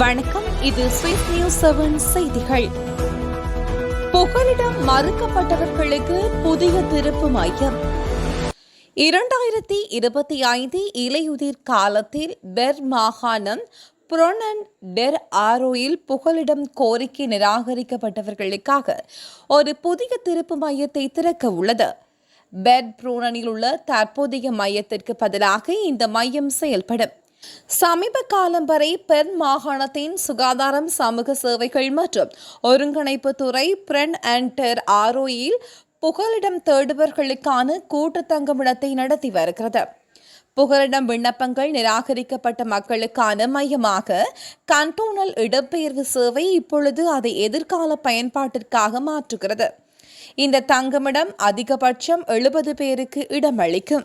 வணக்கம் இது ஸ்வீஸ் news seven செய்திகள். புகலிடம் மறுக்கப்பட்டவர்களுக்கு புதிய திருப்பு மையம். இரண்டாயிரத்தி இருபத்தி ஐந்து இலையுதிர் காலத்தில் பெர் மாகாணம் புரோனன் டெர் ஆரோயில் புகலிடம் கோரிக்கை நிராகரிக்கப்பட்டவர்களுக்காக ஒரு புதிய திருப்பு மையத்தை திறக்க உள்ளது. பெட் புரோனனில் உள்ள தற்போதைய மையத்திற்கு பதிலாக இந்த மையம் செயல்படும். சமீப காலம் வரை பெண் மாகாணத்தின் சுகாதாரம் சமூக சேவைகள் மற்றும் ஒருங்கிணைப்பு துறை பிரென் அண்ட் டெர் ஆரோயில் புகலிடம் தேடுபவர்களுக்கான கூட்டு தங்குமிடத்தை நடத்தி வருகிறது. புகலிடம் விண்ணப்பங்கள் நிராகரிக்கப்பட்ட மக்களுக்கான மையமாக கண்டோனல் இடம்பெயர்வு சேவை இப்பொழுது அதை எதிர்கால பயன்பாட்டிற்காக மாற்றுகிறது. இந்த தங்குமிடம் அதிகபட்சம் எழுபது பேருக்கு இடமளிக்கும்.